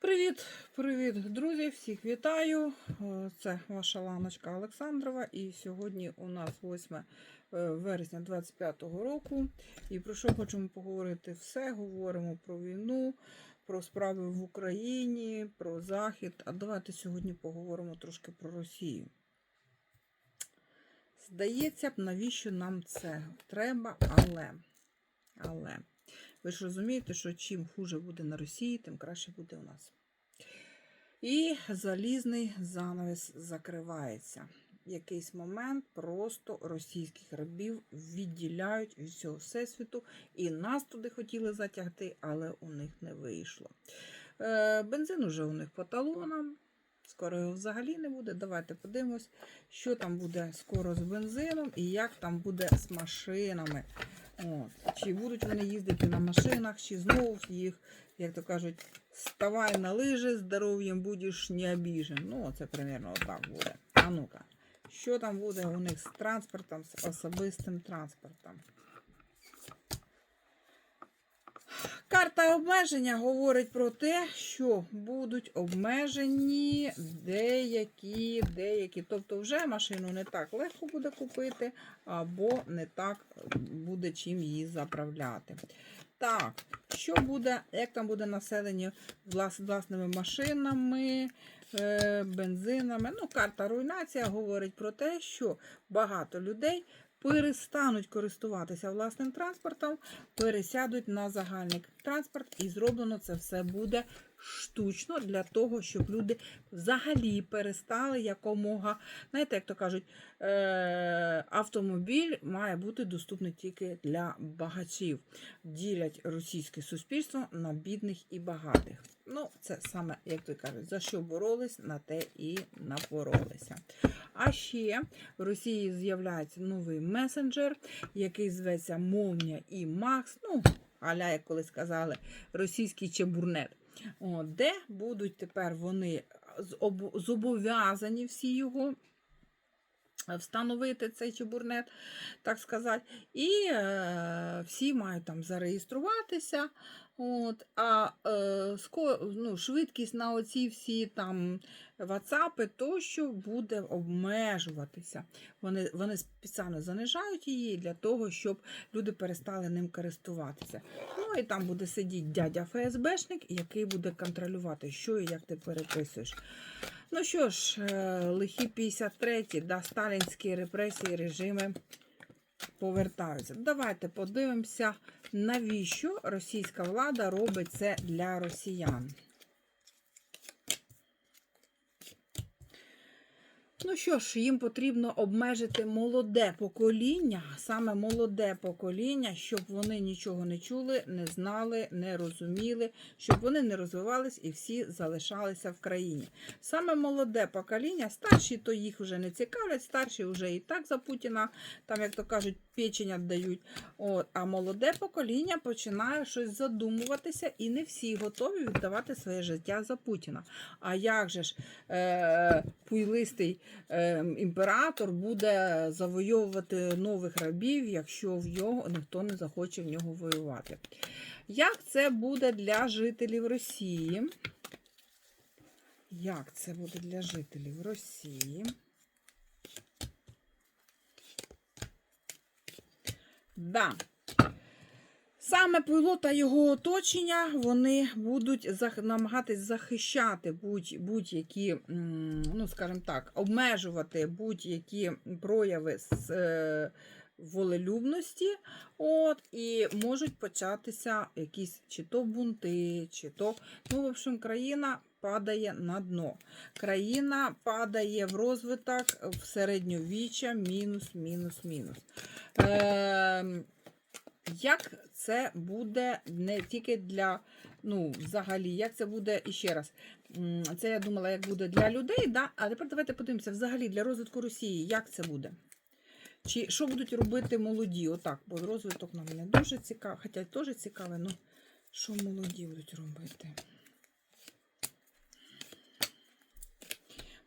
Привіт, привіт, друзі! Всіх вітаю. Е, Це ваша Ланочка Олександрова. І сьогодні у нас 8 е, вересня 25-го року. І про що хочемо поговорити все. Говоримо про війну, про справи в Україні, про Захід. А давайте сьогодні поговоримо трошки про Росію. Здається б, навіщо нам це треба, але. Але. Ви ж розумієте, що чим хуже буде на Росії, тим краще буде у нас. І залізний занавес закривається. Якийсь момент просто російських рабів відділяють від всього всесвіту, і нас туди хотіли затягти, але у них не вийшло. Е, бензин уже у них по талонам. Скоро його взагалі не буде. Давайте подивимось, що там буде скоро з бензином і як там буде з машинами. От. Чи будуть вони їздити на машинах, чи знову їх, як то кажуть, ставай на лижі, здоров'ям будеш не обіжен. Ну, це примерно отак буде. А ну-ка, що там буде у них з транспортом, з особистим транспортом? Карта обмеження говорить про те, що будуть обмежені деякі, деякі. Тобто вже машину не так легко буде купити, або не так буде чим її заправляти. Так, що буде, як там буде населення влас, власними машинами, е, бензинами? Ну, карта руйнація говорить про те, що багато людей перестануть користуватися власним транспортом, пересядуть на загальний транспорт, і зроблено це все буде штучно для того, щоб люди взагалі перестали якомога, знаєте, як то кажуть, е- автомобіль має бути доступний тільки для багачів. Ділять російське суспільство на бідних і багатих. Ну, це саме, як то кажуть, за що боролись, на те і напоролися. А ще в Росії з'являється новий месенджер, який зветься Молнія і Макс. Ну, аля, як колись сказали, російський чебурнет. О, де будуть тепер вони зобов'язані всі його встановити цей чебурнет, так сказати, і е, всі мають там зареєструватися. От, а е, ну, швидкість на оці всі там ватсапи тощо буде обмежуватися. Вони, вони спеціально занижають її для того, щоб люди перестали ним користуватися. Ну і там буде сидіти дядя ФСБшник, який буде контролювати, що і як ти переписуєш. Ну що ж, е, лихі 53, да, сталінські репресії, режими повертаються. Давайте подивимося, навіщо російська влада робить це для росіян. Ну що ж, їм потрібно обмежити молоде покоління, саме молоде покоління, щоб вони нічого не чули, не знали, не розуміли, щоб вони не розвивались і всі залишалися в країні. Саме молоде покоління, старші то їх вже не цікавлять, старші вже і так за Путіна, там, як то кажуть, печень дають. От, а молоде покоління починає щось задумуватися, і не всі готові віддавати своє життя за Путіна. А як же ж е, пуйлистий е, імператор буде завойовувати нових рабів, якщо в нього ніхто не захоче в нього воювати? Як це буде для жителів Росії? Як це буде для жителів Росії? Да. Саме Пило та його оточення вони будуть намагатись захищати будь- будь-які, м, ну, скажімо так, обмежувати будь-які прояви з е, волелюбності. От, і можуть початися якісь чи то бунти, чи то. Ну, в общем, країна падає на дно. Країна падає в розвиток в середньовіччя мінус, мінус, мінус. Е, як це буде не тільки для, ну, взагалі, як це буде іще раз. Це я думала, як буде для людей, да? а тепер давайте подивимося взагалі для розвитку Росії, як це буде. Чи що будуть робити молоді? Отак, бо розвиток нам не дуже цікавий, хоча теж цікавий, ну що молоді будуть робити?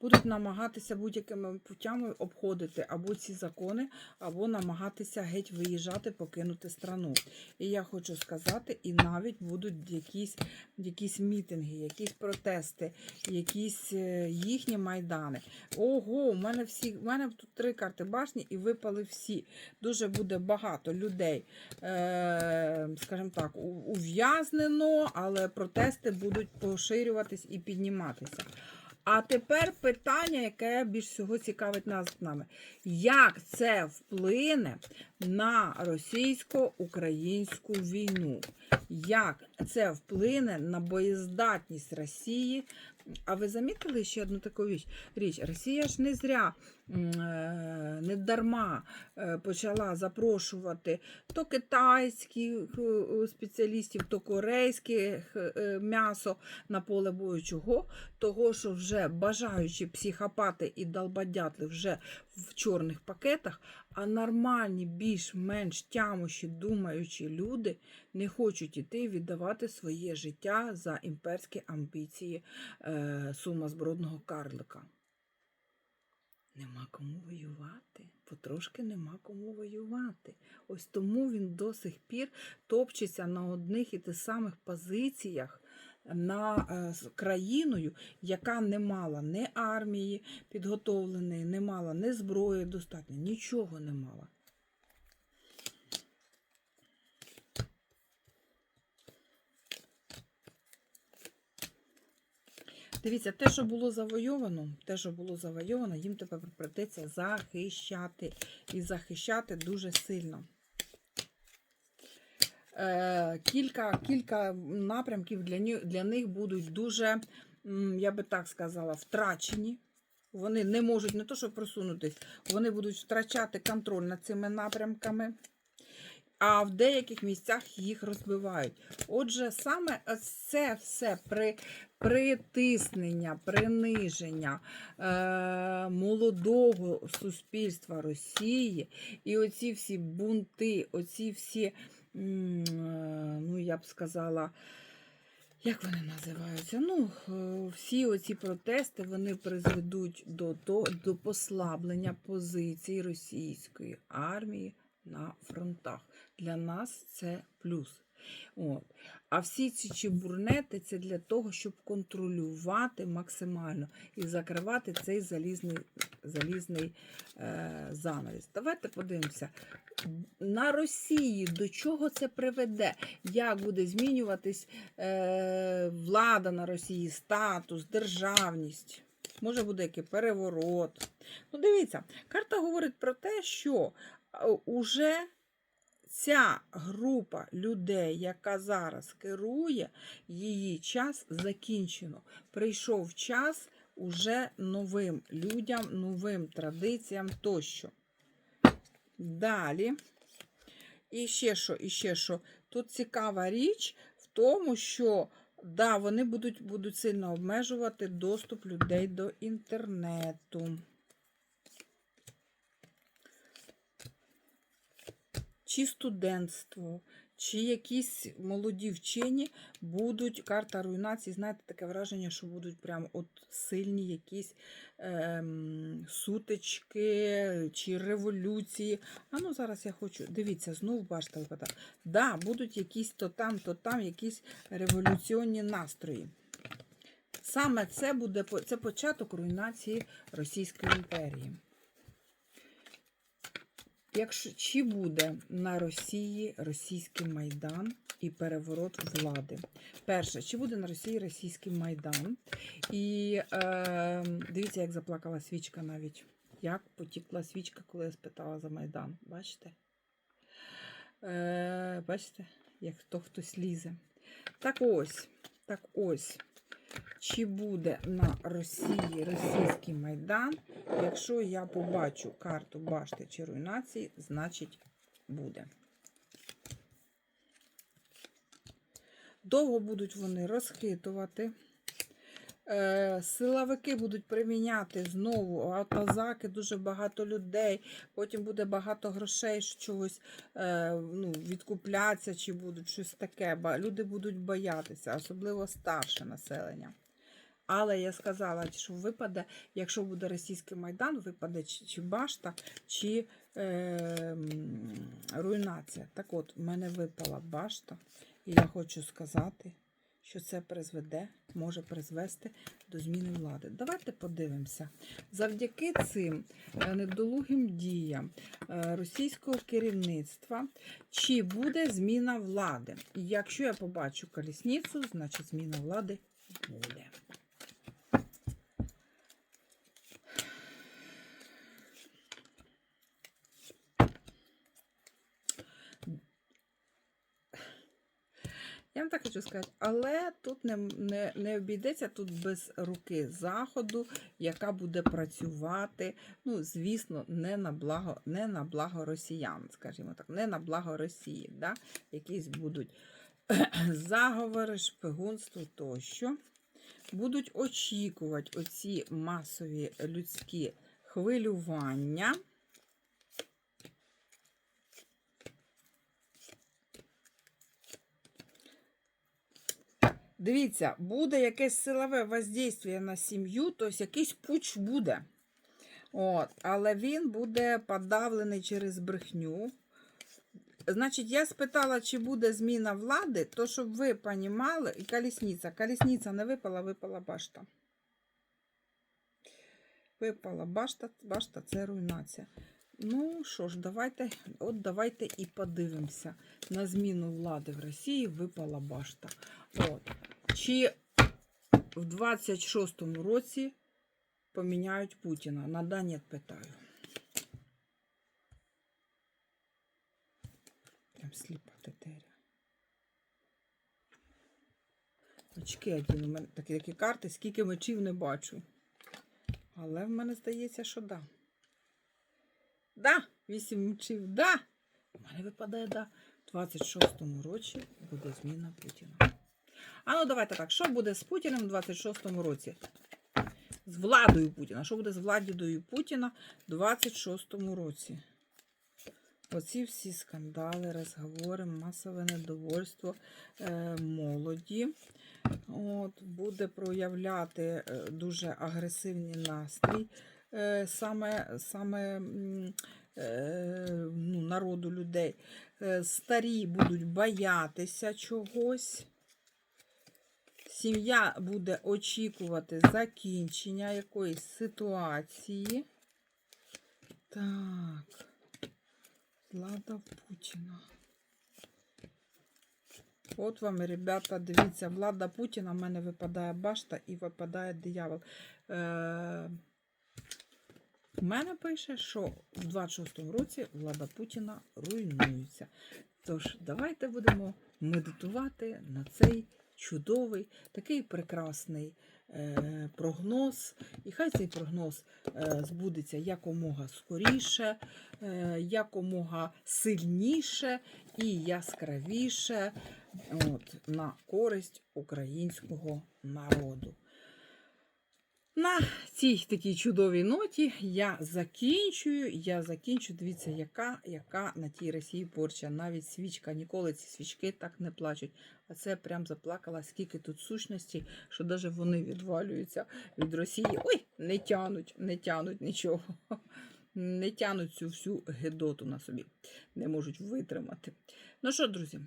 Будуть намагатися будь-якими путями обходити або ці закони, або намагатися геть виїжджати, покинути страну. І я хочу сказати, і навіть будуть якісь, якісь мітинги, якісь протести, якісь е, їхні майдани. Ого, у мене всі, у мене тут три карти башні і випали всі. Дуже буде багато людей, е, скажімо так, ув'язнено, але протести будуть поширюватись і підніматися. А тепер питання, яке більш всього цікавить нас з нами. Як це вплине на російсько-українську війну? Як це вплине на боєздатність Росії? А ви замітили ще одну таку річ? річ? Росія ж не зря, е, не дарма е, почала запрошувати то китайських е, спеціалістів, то корейське е, м'ясо на поле бою. Чого? Того, що вже бажаючі психопати і долбодятли вже в чорних пакетах, а нормальні, більш-менш тямощі, думаючі люди не хочуть іти віддавати своє життя за імперські амбіції е, сумасбродного карлика. Нема кому воювати. Потрошки нема кому воювати. Ось тому він до сих пір топчеться на одних і тих самих позиціях на е, країною, яка не мала ні армії підготовленої, не мала ні зброї достатньо, нічого не мала. Дивіться, те, що було завойовано, те, що було завойовано, їм тепер придеться захищати. І захищати дуже сильно. Е, кілька, кілька напрямків для, для них будуть дуже, я би так сказала, втрачені. Вони не можуть не то, що просунутись, вони будуть втрачати контроль над цими напрямками, а в деяких місцях їх розбивають. Отже, саме це все при, притиснення, приниження е, молодого суспільства Росії і оці всі бунти, оці всі, ну я б сказала, як вони називаються? Ну, е, всі оці протести вони призведуть до, до, до послаблення позицій російської армії на фронтах. Для нас це плюс. От. А всі ці чебурнети це для того, щоб контролювати максимально і закривати цей залізний, залізний е, занавіс. Давайте подивимося. На Росії до чого це приведе? Як буде змінюватись е, влада на Росії, статус, державність? Може буде який переворот. Ну, дивіться, карта говорить про те, що уже ця група людей, яка зараз керує, її час закінчено. Прийшов час уже новим людям, новим традиціям тощо. Далі. І ще що, і ще що. Тут цікава річ в тому, що да, вони будуть, будуть сильно обмежувати доступ людей до інтернету. Чи студентство, чи якісь молоді вчені будуть, карта руйнації, знаєте, таке враження, що будуть прям от сильні якісь ем, сутички чи революції. А ну зараз я хочу, дивіться, знову бачите, випадок. Да, будуть якісь то там, то там, якісь революційні настрої. Саме це буде це початок руйнації Російської імперії. Якщо чи буде на Росії російський майдан і переворот влади? Перше, чи буде на Росії російський майдан? І е, дивіться, як заплакала свічка навіть. Як потікла свічка, коли я спитала за майдан. Бачите? Е, бачите, як хто хтось лізе. Так ось, так ось. Чи буде на Росії російський майдан? Якщо я побачу карту башти чи руйнації, значить буде. Довго будуть вони розхитувати. Е, Силовики будуть приміняти знову атазаки, дуже багато людей. Потім буде багато грошей, що чогось е, ну, відкупляться, чи будуть щось таке. Люди будуть боятися, особливо старше населення. Але я сказала, що випаде, якщо буде російський майдан, випаде чи, башта, чи е, руйнація. Так от, в мене випала башта, і я хочу сказати, що це призведе, може призвести до зміни влади. Давайте подивимося. Завдяки цим е, недолугим діям е, російського керівництва, чи буде зміна влади. Якщо я побачу колісницю, значить зміна влади буде. Вам так хочу сказати, але тут не, не, не обійдеться тут без руки заходу, яка буде працювати, ну, звісно, не на благо, не на благо росіян, скажімо так, не на благо Росії, да? якісь будуть заговори, шпигунство тощо. Будуть очікувати оці масові людські хвилювання. Дивіться, буде якесь силове воздействие на сім'ю, тобто якийсь пуч буде. От, але він буде подавлений через брехню. Значить, я спитала, чи буде зміна влади, то щоб ви понімали, і колісниця. Колісниця не випала, випала башта. Випала башта, башта це руйнація. Ну що ж, давайте, от давайте і подивимося. На зміну влади в Росії випала башта. От. Чи в 26-му році поміняють Путіна? На да, нет, питаю. Прям сліпа тетеря. Очки один. У мене такі, такі карти, скільки мечів не бачу. Але в мене здається, що да. Да, вісім мечів, да. У мене випадає да. В 26-му році буде зміна Путіна. А ну давайте так, що буде з Путіним у 26-му році? З владою Путіна. Що буде з владою Путіна в 26-му році? Оці всі скандали, розговори, масове недовольство е, молоді. От, буде проявляти е, дуже агресивний настрій е, саме, саме е, ну, народу людей. Е, старі будуть боятися чогось. Сім'я буде очікувати закінчення якоїсь ситуації. Так. Влада Путіна. От вам, ребята, дивіться, влада Путіна, в мене випадає башта і випадає диявол. Е- у мене пише, що в 26-му році влада Путіна руйнується. Тож, давайте будемо медитувати на цей чудовий, такий прекрасний е, прогноз. І хай цей прогноз е, збудеться якомога скоріше, е, якомога сильніше і яскравіше от, на користь українського народу. На цій такій чудовій ноті я закінчую. Я закінчу. Дивіться, яка, яка на тій Росії порча. Навіть свічка. Ніколи ці свічки так не плачуть. А це прям заплакала, скільки тут сущності, що навіть вони відвалюються від Росії. Ой, не тянуть, не тянуть нічого. Не тянуть цю всю гедоту на собі. Не можуть витримати. Ну що, друзі?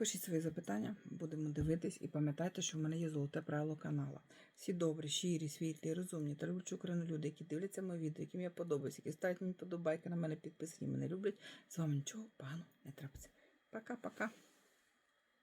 Пишіть свої запитання, будемо дивитись і пам'ятайте, що в мене є золоте правило канала. Всі добрі, щирі, світлі, розумні та люблячі люди, які дивляться мої відео, яким я подобаюся, які ставлять мені подобайки на мене підписані, мене люблять. З вами нічого поганого не трапиться. Пока-пока.